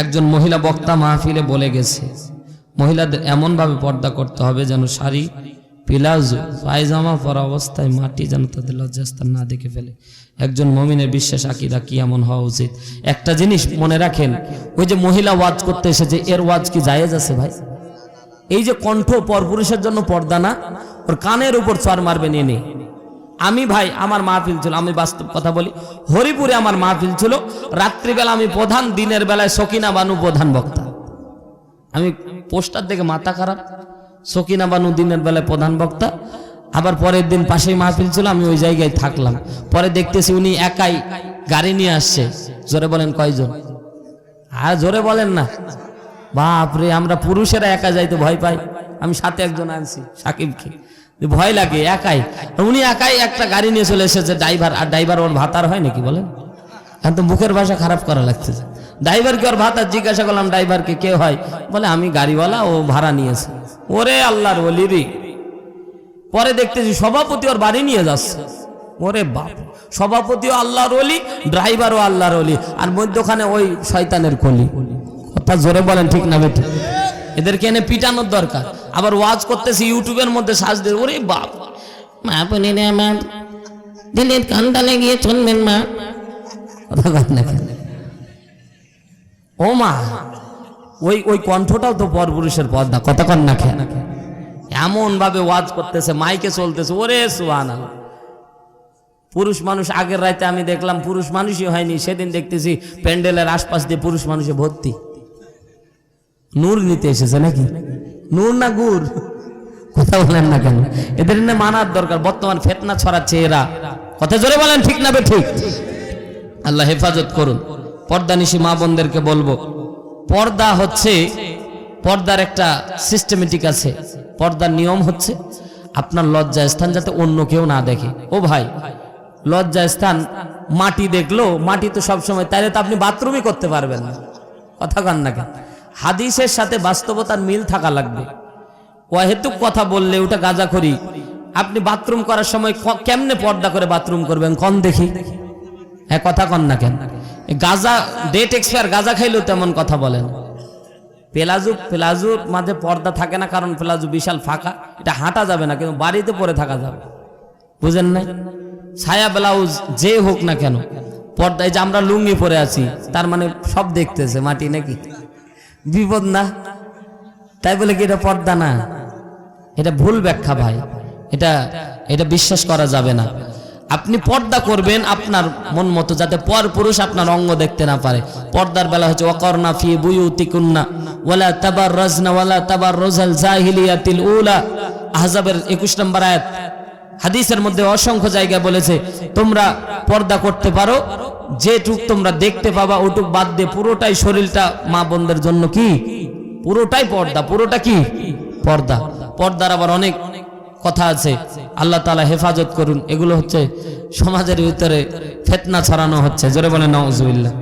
একজন মহিলা বক্তা মাহফিলে বলে গেছে, মহিলাদের এমনভাবে পর্দা করতে হবে যেন শাড়ি, পিলাজো, পায়জামা পরা অবস্থায় মাটি যেন তাদের লজ্জাস্থান না দেখে ফেলে। একজন মমিনের বিশ্বাস আকিদা কি এমন হওয়া উচিত? একটা জিনিস মনে রাখেন, ওই যে মহিলা ওয়াজ করতে এসেছে, এর ওয়াজ কি জায়েজ আছে ভাই? এই যে কণ্ঠ পরপুরুষের জন্য পর্দা না, ওর কানের উপর চর মারবেন এনে আমি ভাই, আমার মাহফিল ছিল, আমি বাস্তব কথা বলি। হরিপুরে আমার মাহফিল ছিল, রাত্রিবেলা আমি প্রধান, দিনের বেলায় সকিনা বানু প্রধান বক্তা। আমি পোস্টার দেখে মাথা খারাপ, সকিনা বানু দিনের বেলায় প্রধান বক্তা। আবার পরের দিন পাশেই মাহফিল ছিল, আমি ওই জায়গায় থাকলাম। পরে দেখতেছি উনি একাই গাড়ি নিয়ে আসছে। জোরে বলেন কয়জন? আর জোরে বলেন না। বাপরে, আমরা পুরুষেরা একা যাইতে ভয় পাই। আমি সাথে একজন আনছি, সাকিবকে। ভয় লাগে, একাই। উনি একাই একটা গাড়ি নিয়ে চলে এসেছে ড্রাইভার আর ড্রাইভার ওর ভাতার হয় নাকি বলেন? এখন তো মুখের ভাষা খারাপ করা লাগতেছে। ড্রাইভারকে ওর ভাতার জিজ্ঞাসা করলাম ড্রাইভারকে কে হয়? বলে, আমি গাড়িওয়ালা, ও ভাড়া নিয়েছে। ওরে আল্লাহর বলি রে। পরে দেখতেছি সভাপতি ওর বাড়ি নিয়ে যাচ্ছে। ওরে বাপ সভাপতিও আল্লাহর অলি ড্রাইভারও আল্লাহর অলি আর মধ্যখানে ওই শয়তানের কলি। কথা জোরে বলেন ঠিক না বেঠিক এদেরকে এনে পিটানোর দরকার। আবার ওয়াজ করতেছি ইউটিউবের মধ্যে সাজ দিয়ে, ওরে বাপ। মা রে আমার দিলের কানটা লেগে চলবেন মা। না? ও মা, ওই ওই কণ্ঠটাও তো পরপুরুষের পর্দা, কথা কন না খেয়ে এমন ভাবে ওয়াজ করতেছে, মাইকে চলতেছে, ওরে সুহান পুরুষ মানুষ, আগের রাতে আমি দেখলাম পুরুষ মানুষই হয়নি, সেদিন দেখতেছি প্যান্ডেলের আশপাশ দিয়ে পুরুষ মানুষে ভর্তি। নূর নিতে এসেছে নাকি? নূর না গুড় কথা বলেন না কেন? এদের এনে মানার দরকার, বর্তমান ফেতনা ছড়াচ্ছে এরা। কথা জোরে বলেন, ঠিক না বে ঠিক? আল্লাহ হেফাজত করুন। পর্দা নিশি মা বোনদেরকে বলব, পর্দা হচ্ছে, পর্দার একটা সিস্টেমেটিক আছে। পর্দার নিয়ম হচ্ছে, আপনার লজ্জা স্থান যাতে অন্য কেউ না দেখে। ও ভাই, লজ্জা স্থান মাটি দেখল, মাটি তো সবসময়, তাইলে তো আপনি বাথরুমই করতে পারবেন না। কথা কান না কেন? হাদিসের সাথে বাস্তবতার মিল থাকা লাগবে। অহেতুক কথা বললে ওটা গাজা করি আপনি বাথরুম করার সময় কেমনে পর্দা করে বাথরুম করবেন? কন দেখি। হ্যাঁ কথা কন না কেন? গাজা ডেট এক্সপায়ার গাজা খাইলেও তেমন কথা বলেন। পেলাজু পেলাজুর মাঝে পর্দা থাকে না, কারণ পেলাজু বিশাল ফাঁকা। এটা হাঁটা যাবে না, কিন্তু বাড়িতে পরে থাকা যাবে। বুঝেন না ছায়া ব্লাউজ যে হোক না কেন, পর্দা এই যে আমরা লুঙ্গি পরে আছি, তার মানে সব দেখতেছে মাটি নাকি? বিপদ না। তাই বলে কি এটা পর্দা না? এটা ভুল ব্যাখ্যা ভাই। এটা এটা বিশ্বাস করা যাবে না। আপনি পর্দা করবেন আপনার মন মতো যাতে পর পুরুষ আপনার অঙ্গ দেখতে না পারে। পর্দার বেলা হচ্ছে অকর্ণা ফি বুয়ুতিকুন্না, ওয়ালা তাবার রাজনা ওয়ালা তাবার রোজাল জাহিলিয়াতিল উলা। আহজাবের 21 নম্বর আয়াত। হাদিসের মধ্যে অসংখ্য জায়গায় বলেছে, তোমরা পর্দা করতে পারো যেটুক তোমরা দেখতে পাবা, ওটুক বাদ দিয়ে পুরোটাই শরীরটা মা বোনদের জন্য কি? পুরোটাই পর্দা। পুরোটা কি? পর্দা। পর্দার আবার অনেক কথা আছে। আল্লাহ তালা হেফাজত করুন। এগুলো হচ্ছে সমাজের ভিতরে ফেতনা ছড়ানো হচ্ছে। জোরে বলে নওয়াজুবিল্লাহ